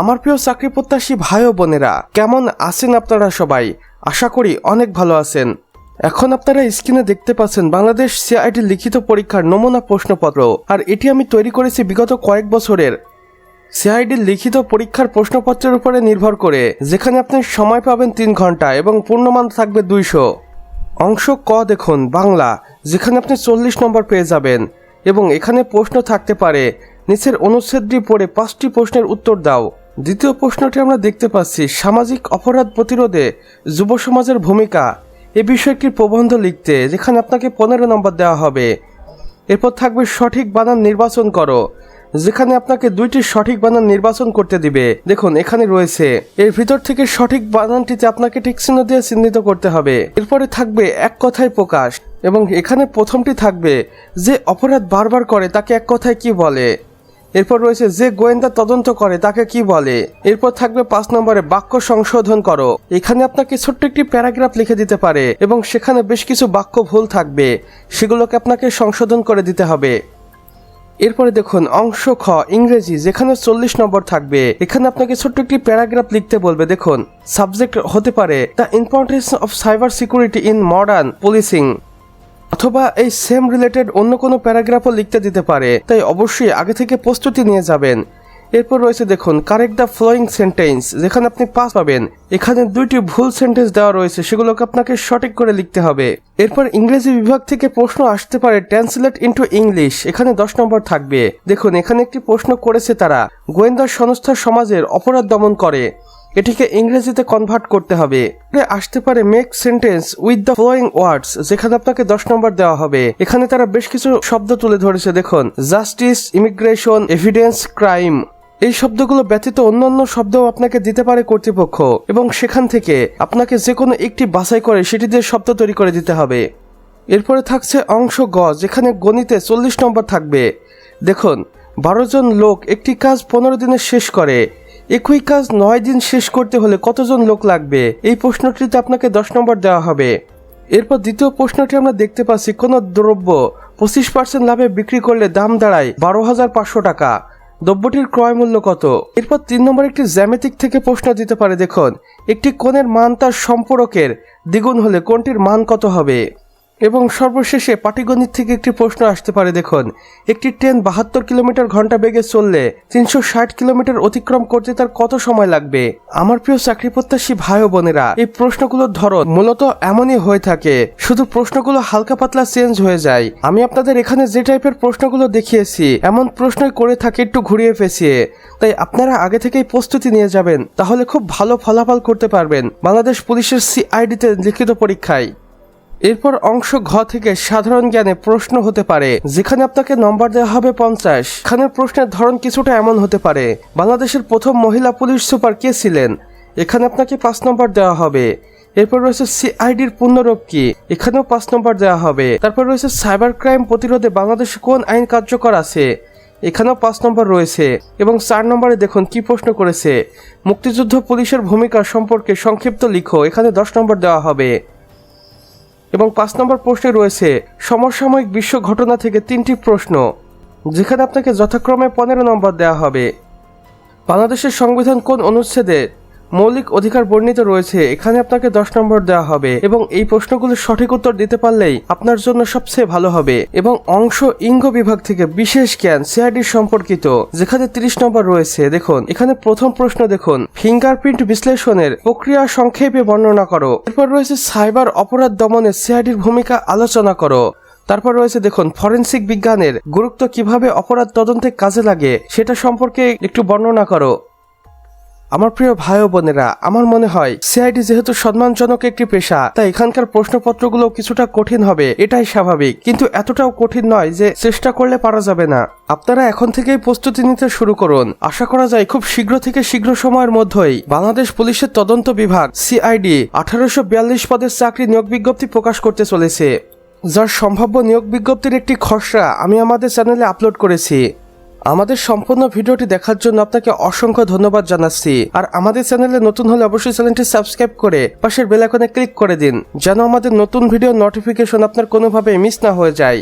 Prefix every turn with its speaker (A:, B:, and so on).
A: আমার প্রিয় চাকরি প্রত্যাশী ভাই বোনেরা, কেমন আছেন আপনারা সবাই? আশা করি অনেক ভালো আছেন। এখন আপনারা স্ক্রিনে দেখতে পাচ্ছেন বাংলাদেশ সিআইডি লিখিত পরীক্ষার নমুনা প্রশ্নপত্র, আর এটি আমি তৈরি করেছি বিগত কয়েক বছরের। সিআইডির লিখিত পরীক্ষার প্রশ্নপত্রের উপরে নির্ভর করে, যেখানে আপনি সময় পাবেন তিন ঘণ্টা এবং পূর্ণমান থাকবে দুইশো। অংশ ক দেখুন, বাংলা, যেখানে আপনি চল্লিশ নম্বর পেয়ে যাবেন এবং এখানে প্রশ্ন থাকতে পারে। নিচের অনুচ্ছেদটি পড়ে পাঁচটি প্রশ্নের উত্তর দাও। দ্বিতীয় প্রশ্নটি আমরা দেখতে পাচ্ছি, সামাজিক অপরাধ প্রতিরোধে যুব সমাজের ভূমিকা। এ বিষয়ে একটি প্রবন্ধ লিখতে, যেখানে আপনাকে পনেরো নম্বর দেওয়া হবে। এরপর থাকবে, সঠিক বানান নির্বাচন করো, যেখানে আপনাকে দুইটি সঠিক বানান নির্বাচন করতে দিবে। দেখুন, এখানে রয়েছে, এর ভিতর থেকে সঠিক বানানটিতে আপনাকে টিক চিহ্ন দিয়ে চিহ্নিত করতে হবে। এরপরে থাকবে, এক কথায় প্রকাশ, এবং এখানে প্রথমটি থাকবে যে অপরাধ বারবার করে, তাকে এক কথায় কি বলে? এরপর রয়েছে যে গোয়েন্দা তদন্ত করে, তাকে কি বলে? এরপর থাকবে পাঁচ নম্বরে বাক্য সংশোধন করো। এখানে আপনাকে ছোট্ট একটি প্যারাগ্রাফ লিখে দিতে পারে এবং সেখানে বেশ কিছু বাক্য ভুল থাকবে। সেগুলোকে আপনাকে সংশোধন করে দিতে হবে। এরপরে দেখুন, অংশ খ, ইংরেজি, যেখানে চল্লিশ নম্বর থাকবে। এখানে আপনাকে ছোট্ট একটি প্যারাগ্রাফ লিখতে বলবে, দেখুন, সাবজেক্ট হতে পারে, the importance of cyber security in modern policing অথবা এই সেম রিলেটেড অন্য কোনো প্যারাগ্রাফও লিখতে দিতে পারে। তাই অবশ্যই আগে থেকে প্রস্তুতি নিয়ে যাবেন। এরপর রয়েছে দেখুন কারেক্ট দ্য ফ্লোয়িং সেন্টেন্স যেখানে আপনি পাস পাবেন। এখানে দুইটি ভুল সেন্টেন্স দেওয়া রয়েছে, সেগুলোকে আপনাকে সঠিক করে লিখতে হবে। এরপর ইংরেজি বিভাগ থেকে প্রশ্ন আসতে পারে ট্রান্সলেট ইন্টু ইংলিশ এখানে দশ নম্বর থাকবে। দেখুন, এখানে একটি প্রশ্ন করেছে তারা, গোয়েন্দা সংস্থা সমাজের অপরাধ দমন করে। এটিকে ইংরেজিতে কনভার্ট করতে হবে। আসতে পারে make sentence with the following words যেখানে আপনাকে দশ নম্বর দেওয়া হবে। এখানে তারা বেশ কিছু শব্দ তুলে ধরেছে, দেখুন। জাস্টিস ইমিগ্রেশন এভিডেন্স ক্রাইম এই শব্দগুলো ব্যতীত অন্যান্য শব্দও আপনাকে দিতে পারে কর্তৃপক্ষ। এবং সেখান থেকে আপনাকে যে কোনো একটি বাছাই করে সেটি দিয়ে শব্দ তৈরি করে দিতে হবে। এরপরে থাকছে অংশ গ, যেখানে গণিতে চল্লিশ নম্বর থাকবে। দেখুন, বারো জন লোক একটি কাজ পনেরো দিনে শেষ করে। একই কাজ নয় দিন শেষ করতে হলে কতজন লোক লাগবে? এই প্রশ্নটিতে আপনাকে দশ নম্বর দেওয়া হবে। এরপর দ্বিতীয় প্রশ্নটি আমরা দেখতে পাচ্ছি, কোনো দ্রব্য পঁচিশ পার্সেন্ট লাভে বিক্রি করলে দাম দাঁড়ায় বারো হাজার পাঁচশো টাকা। দ্রব্যটির ক্রয় মূল্য কত? এরপর তিন নম্বর একটি জ্যামিতিক থেকে প্রশ্ন দিতে পারে, দেখুন। একটি কোণের মান তার সম্পূরকের দ্বিগুণ হলে কোনটির মান কত হবে? এবং সর্বশেষে পাটিগণিত থেকে একটি প্রশ্ন আসতে পারে, দেখুন। একটি ট্রেন বাহাত্তর কিলোমিটার ঘণ্টা বেগে চললে তিনশো ষাট কিলোমিটার অতিক্রম করতে তার কত সময় লাগবে? আমার প্রিয় চাকরি প্রত্যাশী ভাই বোনেরা, এই প্রশ্নগুলোর ধরন মূলত এমনই হয়ে থাকে। শুধু প্রশ্নগুলো হালকা পাতলা চেঞ্জ হয়ে যায়। আমি আপনাদের এখানে যে টাইপের প্রশ্নগুলো দেখিয়েছি, এমন প্রশ্নই করে থাকে একটু ঘুরিয়ে পেঁচিয়ে। তাই আপনারা আগে থেকেই প্রস্তুতি নিয়ে যাবেন, তাহলে খুব ভালো ফলাফল করতে পারবেন। বাংলাদেশ পুলিশের সিআইডিতে লিখিত পরীক্ষায়। এরপর অংশ ঘ থেকে সাধারণ জ্ঞানে প্রশ্ন হতে পারে, যেখানে আপনাকে নম্বর দেওয়া হবে পঞ্চাশ। এখানের প্রশ্নের ধরন কিছুটা এমন হতে পারে, বাংলাদেশের প্রথম মহিলা পুলিশ সুপার কে ছিলেন? এখানে আপনাকে পাঁচ নম্বর দেওয়া হবে। এরপর রয়েছে সিআইডির পূর্ণরূপ কি? এখানেও পাঁচ নম্বর দেওয়া হবে। তারপর রয়েছে সাইবার ক্রাইম প্রতিরোধে বাংলাদেশে কোন আইন কার্যকর আছে? এখানেও পাঁচ নম্বর রয়েছে। এবং চার নম্বরে দেখুন কি প্রশ্ন করেছে, মুক্তিযুদ্ধ পুলিশের ভূমিকা সম্পর্কে সংক্ষিপ্ত লিখো, এখানে দশ নম্বর দেওয়া হবে। এবং পাঁচ নম্বর প্রশ্নে রয়েছে, সমসাময়িক বিশ্ব ঘটনা থেকে তিনটি প্রশ্ন, যেখানে আপনাকে যথাক্রমে পনেরো নম্বর দেওয়া হবে। বাংলাদেশের সংবিধান কোন অনুচ্ছেদে মৌলিক অধিকার বর্ণিত রয়েছে, এখানে আপনাকে দশ নম্বর দেওয়া হবে এবং এই প্রশ্নগুলোর সঠিক উত্তর দিতে পারলেই আপনার জন্য সবচেয়ে ভালো হবে এবং অংশ ইঙ্গ বিভাগ থেকে বিশেষ জ্ঞান সিআইডি সম্পর্কিত, যেখানে তিরিশ নম্বর রয়েছে। দেখুন, এখানে প্রথম প্রশ্ন দেখুন। ফিঙ্গারপ্রিন্ট বিশ্লেষণের প্রক্রিয়া সংক্ষেপে বর্ণনা করো। এরপর রয়েছে সাইবার অপরাধ দমনে সিআইডির ভূমিকা আলোচনা করো। তারপর রয়েছে দেখুন, ফরেন্সিক বিজ্ঞানের গুরুত্ব কীভাবে অপরাধ তদন্তে কাজে লাগে, সেটা সম্পর্কে একটু বর্ণনা করো। আমার প্রিয় ভাই ও বোনেরা, আমার মনে হয় সিআইডি যেহেতু সম্মানজনক একটি পেশা, তাই এখানকার প্রশ্নপত্রগুলো কিছুটা কঠিন হবে, এটাই স্বাভাবিক। কিন্তু এতটাও কঠিন নয় যে চেষ্টা করলে পারা যাবে না। আপনারা এখন থেকেই প্রস্তুতি নিতে শুরু করুন। আশা করা যায় খুব শীঘ্র থেকে শীঘ্র সময়ের মধ্যেই বাংলাদেশ পুলিশের তদন্ত বিভাগ সিআইডি আঠারোশো বিয়াল্লিশ পদের চাকরি নিয়োগ বিজ্ঞপ্তি প্রকাশ করতে চলেছে। যার সম্ভাব্য নিয়োগ বিজ্ঞপ্তির একটি খসড়া আমি আমাদের চ্যানেলে আপলোড করেছি। আমাদের সম্পূর্ণ ভিডিওটি দেখার জন্য আপনাকে অসংখ্য ধন্যবাদ জানাচ্ছি। আর আমাদের চ্যানেলে নতুন হলে অবশ্যই চ্যানেলটি সাবস্ক্রাইব করে পাশের বেলাকনে ক্লিক করে দিন, যেন আমাদের নতুন ভিডিও নোটিফিকেশন আপনার কোনোভাবে মিস না হয়ে যায়।